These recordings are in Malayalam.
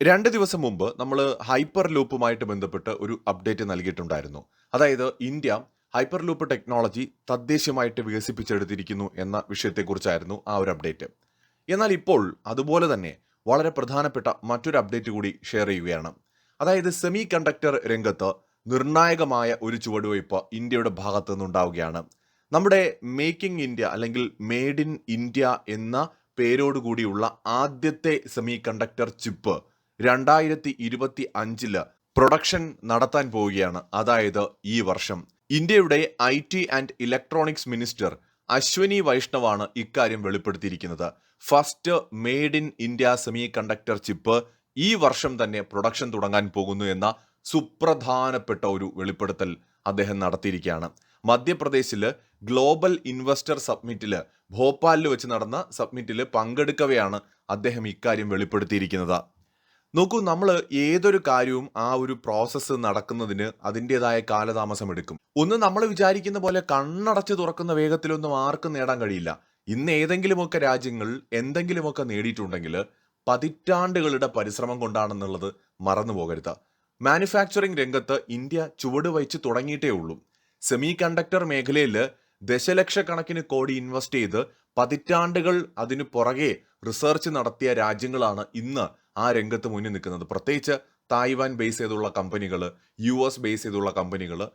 രണ്ട് ദിവസം മുമ്പ് നമ്മൾ ഹൈപ്പർ ലൂപ്പുമായിട്ട് ബന്ധപ്പെട്ട് ഒരു അപ്ഡേറ്റ് നൽകിയിട്ടുണ്ടായിരുന്നു. അതായത് ഇന്ത്യ ഹൈപ്പർ ലൂപ്പ് ടെക്നോളജി തദ്ദേശീയമായിട്ട് വികസിപ്പിച്ചെടുത്തിരിക്കുന്നു എന്ന വിഷയത്തെക്കുറിച്ചായിരുന്നു ആ ഒരു അപ്ഡേറ്റ്. എന്നാൽ ഇപ്പോൾ അതുപോലെ തന്നെ വളരെ പ്രധാനപ്പെട്ട മറ്റൊരു അപ്ഡേറ്റ് കൂടി ഷെയർ ചെയ്യുകയാണ്. അതായത് സെമി കണ്ടക്ടർ രംഗത്ത് നിർണായകമായ ഒരു ചുവടുവയ്പ് ഇന്ത്യയുടെ ഭാഗത്തു നിന്നുണ്ടാവുകയാണ്. നമ്മുടെ മേക്കിംഗ് ഇന്ത്യ അല്ലെങ്കിൽ മെയ്ഡ് ഇൻ ഇന്ത്യ എന്ന പേരോടുകൂടിയുള്ള ആദ്യത്തെ സെമി കണ്ടക്ടർ ചിപ്പ് രണ്ടായിരത്തി ഇരുപത്തി അഞ്ചിൽ പ്രൊഡക്ഷൻ നടത്താൻ പോവുകയാണ്. അതായത് ഈ വർഷം. ഇന്ത്യയുടെ I T and electronics minister Ashwini വൈഷ്ണവാണ് ഇക്കാര്യം വെളിപ്പെടുത്തിയിരിക്കുന്നത്. First made in India semiconductor chip ഈ വർഷം തന്നെ പ്രൊഡക്ഷൻ തുടങ്ങാൻ പോകുന്നു എന്ന സുപ്രധാനപ്പെട്ട ഒരു വെളിപ്പെടുത്തൽ അദ്ദേഹം നടത്തിയിരിക്കുകയാണ്. മധ്യപ്രദേശിൽ ഗ്ലോബൽ ഇൻവെസ്റ്റർ സബ്മിറ്റിൽ ഭോപ്പാലിൽ വെച്ച് നടന്ന സബ്മിറ്റിൽ പങ്കെടുക്കവെയാണ് അദ്ദേഹം ഇക്കാര്യം വെളിപ്പെടുത്തിയിരിക്കുന്നത്. നോക്കൂ നമ്മൾ ഏതൊരു കാര്യവും ആ ഒരു പ്രോസസ്സ് നടക്കുന്നതിന് അതിന്റെതായ കാലതാമസം എടുക്കും. ഒന്ന് നമ്മൾ വിചാരിക്കുന്ന പോലെ കണ്ണടച്ച് തുറക്കുന്ന വേഗത്തിലൊന്നും ആർക്കും നേടാൻ കഴിയില്ല. ഇന്ന് ഏതെങ്കിലുമൊക്കെ രാജ്യങ്ങൾ എന്തെങ്കിലുമൊക്കെ നേടിയിട്ടുണ്ടെങ്കിൽ പതിറ്റാണ്ടുകളുടെ പരിശ്രമം കൊണ്ടാണെന്നുള്ളത് മറന്നു പോകരുത്. മാനുഫാക്ചറിംഗ് രംഗത്ത് ഇന്ത്യ ചുവട് വഹിച്ച് തുടങ്ങിയിട്ടേ ഉള്ളൂ. സെമി കണ്ടക്ടർ മേഖലയിൽ ദശലക്ഷക്കണക്കിന് കോടി ഇൻവെസ്റ്റ് ചെയ്ത് പതിറ്റാണ്ടുകൾ അതിനു പുറകെ റിസർച്ച് നടത്തിയ രാജ്യങ്ങളാണ് ഇന്ന് ആ രംഗത്ത് മുന്നിൽ നിൽക്കുന്നത്. പ്രത്യേകിച്ച് തായ്വാൻ ബേസ് ചെയ്തുള്ള കമ്പനികൾ യു എസ് ബേസ് ചെയ്തുള്ള കമ്പനികൾ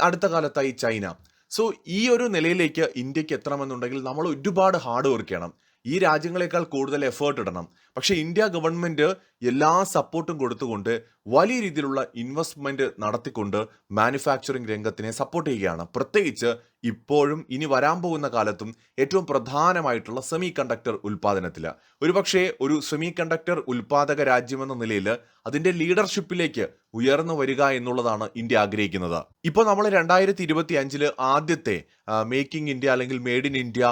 അടുത്ത കാലത്തായി ചൈന. സോ ഈ ഒരു നിലയിലേക്ക് ഇന്ത്യയ്ക്ക് എത്തണമെന്നുണ്ടെങ്കിൽ നമ്മൾ ഒരുപാട് ഹാർഡ് വർക്ക് ചെയ്യണം. ഈ രാജ്യങ്ങളെക്കാൾ കൂടുതൽ എഫേർട്ട് ഇടണം. പക്ഷെ ഇന്ത്യ ഗവൺമെന്റ് എല്ലാ സപ്പോർട്ടും കൊടുത്തുകൊണ്ട് വലിയ രീതിയിലുള്ള ഇൻവെസ്റ്റ്മെന്റ് നടത്തിക്കൊണ്ട് മാനുഫാക്ചറിംഗ് രംഗത്തിനെ സപ്പോർട്ട് ചെയ്യുകയാണ്. പ്രത്യേകിച്ച് ഇപ്പോഴും ഇനി വരാൻ പോകുന്ന കാലത്തും ഏറ്റവും പ്രധാനമായിട്ടുള്ള സെമി കണ്ടക്ടർ ഉൽപാദനത്തിൽ ഒരുപക്ഷെ ഒരു സെമി കണ്ടക്ടർ ഉൽപാദക രാജ്യമെന്ന നിലയിൽ അതിന്റെ ലീഡർഷിപ്പിലേക്ക് ഉയർന്നു വരിക എന്നുള്ളതാണ് ഇന്ത്യ ആഗ്രഹിക്കുന്നത്. ഇപ്പോൾ നമ്മൾ രണ്ടായിരത്തി ഇരുപത്തി ആദ്യത്തെ മേക്കിംഗ് ഇന്ത്യ അല്ലെങ്കിൽ മെയ്ഡ് ഇൻ ഇന്ത്യ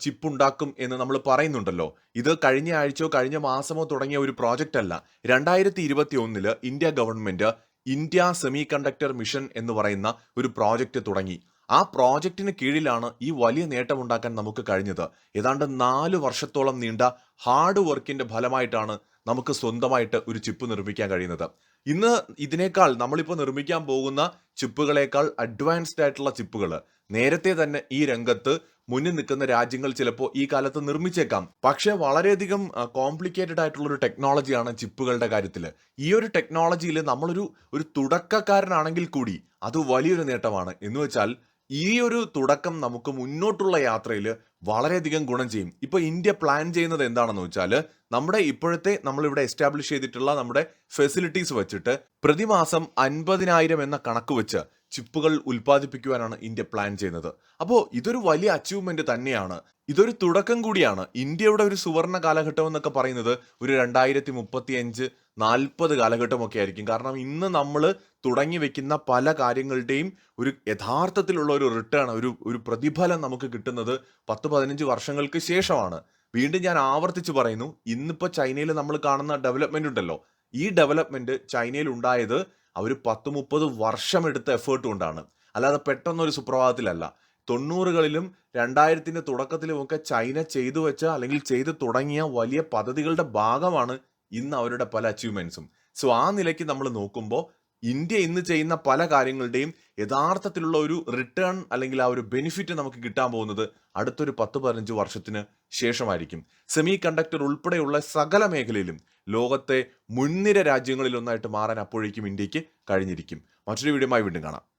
ചിപ്പ് ഉണ്ടാക്കും എന്ന് നമ്മൾ പറയുന്നുണ്ടല്ലോ. ഇത് കഴിഞ്ഞ ആഴ്ചയോ കഴിഞ്ഞ മാസമോ തുടങ്ങിയ ഒരു പ്രോജക്റ്റ് അല്ല. രണ്ടായിരത്തി ഇരുപത്തി ഒന്നിൽ India government India semiconductor mission എന്ന് പറയുന്ന ഒരു പ്രോജക്റ്റ് തുടങ്ങി. ആ പ്രോജക്റ്റിന് കീഴിലാണ് ഈ വലിയ നേട്ടം ഉണ്ടാക്കാൻ നമുക്ക് കഴിഞ്ഞത്. ഏതാണ്ട് നാല് വർഷത്തോളം നീണ്ട ഹാർഡ് വർക്കിന്റെ ഫലമായിട്ടാണ് നമുക്ക് സ്വന്തമായിട്ട് ഒരു ചിപ്പ് നിർമ്മിക്കാൻ കഴിയുന്നത്. ഇന്ന് ഇതിനേക്കാൾ നമ്മളിപ്പോൾ നിർമ്മിക്കാൻ പോകുന്ന ചിപ്പുകളേക്കാൾ അഡ്വാൻസ്ഡ് ആയിട്ടുള്ള ചിപ്പുകൾ നേരത്തെ തന്നെ ഈ രംഗത്ത് മുന്നിൽ നിൽക്കുന്ന രാജ്യങ്ങൾ ചിലപ്പോൾ ഈ കാലത്ത് നിർമ്മിച്ചേക്കാം. പക്ഷേ വളരെയധികം കോംപ്ലിക്കേറ്റഡ് ആയിട്ടുള്ള ഒരു ടെക്നോളജിയാണ് ചിപ്പുകളുടെ കാര്യത്തിൽ ഈ ഒരു ടെക്നോളജിയിൽ നമ്മളൊരു ഒരു തുടക്കക്കാരനാണെങ്കിൽ കൂടി അത് വലിയൊരു നേട്ടമാണ്. എന്ന് വെച്ചാൽ ഈ ഒരു തുടക്കം നമുക്ക് മുന്നോട്ടുള്ള യാത്രയിൽ വളരെയധികം ഗുണം ചെയ്യും. ഇപ്പൊ ഇന്ത്യ പ്ലാൻ ചെയ്യുന്നത് എന്താണെന്ന് വെച്ചാൽ നമ്മുടെ ഇപ്പോഴത്തെ നമ്മളിവിടെ എസ്റ്റാബ്ലിഷ് ചെയ്തിട്ടുള്ള നമ്മുടെ ഫെസിലിറ്റീസ് വെച്ചിട്ട് പ്രതിമാസം അൻപതിനായിരം എന്ന കണക്ക് വെച്ച് ചിപ്പുകൾ ഉൽപ്പാദിപ്പിക്കുവാനാണ് ഇന്ത്യ പ്ലാൻ ചെയ്യുന്നത്. അപ്പോൾ ഇതൊരു വലിയ അച്ചീവ്മെന്റ് തന്നെയാണ്. ഇതൊരു തുടക്കം കൂടിയാണ്. ഇന്ത്യയുടെ ഒരു സുവർണ കാലഘട്ടം എന്നൊക്കെ പറയുന്നത് ഒരു രണ്ടായിരത്തി മുപ്പത്തി അഞ്ച് നാൽപ്പത് കാലഘട്ടമൊക്കെ ആയിരിക്കും. കാരണം ഇന്ന് നമ്മൾ തുടങ്ങി വെക്കുന്ന പല കാര്യങ്ങളുടെയും ഒരു യഥാർത്ഥത്തിലുള്ള ഒരു റിട്ടേൺ ഒരു ഒരു പ്രതിഫലം നമുക്ക് കിട്ടുന്നത് പത്ത് പതിനഞ്ച് വർഷങ്ങൾക്ക് ശേഷമാണ്. വീണ്ടും ഞാൻ ആവർത്തിച്ച് പറയുന്നു ഇന്നിപ്പോൾ ചൈനയിൽ നമ്മൾ കാണുന്ന ഡെവലപ്മെന്റ് ഉണ്ടല്ലോ. ഈ ഡെവലപ്മെന്റ് ചൈനയിൽ ഉണ്ടായത് അവർ പത്ത് മുപ്പത് വർഷമെടുത്ത എഫേർട്ട് കൊണ്ടാണ്. അല്ലാതെ പെട്ടെന്നൊരു സുപ്രഭാതത്തിലല്ല. തൊണ്ണൂറുകളിലും രണ്ടായിരത്തിന്റെ തുടക്കത്തിലുമൊക്കെ ചൈന ചെയ്തു വെച്ച അല്ലെങ്കിൽ ചെയ്തു തുടങ്ങിയ വലിയ പദ്ധതികളുടെ ഭാഗമാണ് ഇന്ന് അവരുടെ പല അച്ചീവ്മെന്റ്സും സോ ആ നിലയ്ക്ക് നമ്മൾ നോക്കുമ്പോൾ ഇന്ത്യ ഇന്ന് ചെയ്യുന്ന പല കാര്യങ്ങളുടെയും യഥാർത്ഥത്തിലുള്ള ഒരു റിട്ടേൺ അല്ലെങ്കിൽ ആ ഒരു ബെനിഫിറ്റ് നമുക്ക് കിട്ടാൻ പോകുന്നത് അടുത്തൊരു പത്ത് പതിനഞ്ച് വർഷത്തിന് ശേഷമായിരിക്കും. സെമി കണ്ടക്ടർ ഉൾപ്പെടെയുള്ള സകല മേഖലയിലും ലോകത്തെ മുൻനിര രാജ്യങ്ങളിലൊന്നായിട്ട് മാറാൻ അപ്പോഴേക്കും ഇന്ത്യയ്ക്ക് കഴിഞ്ഞിരിക്കും. മറ്റൊരു വീഡിയോമായി വീണ്ടും കാണാം.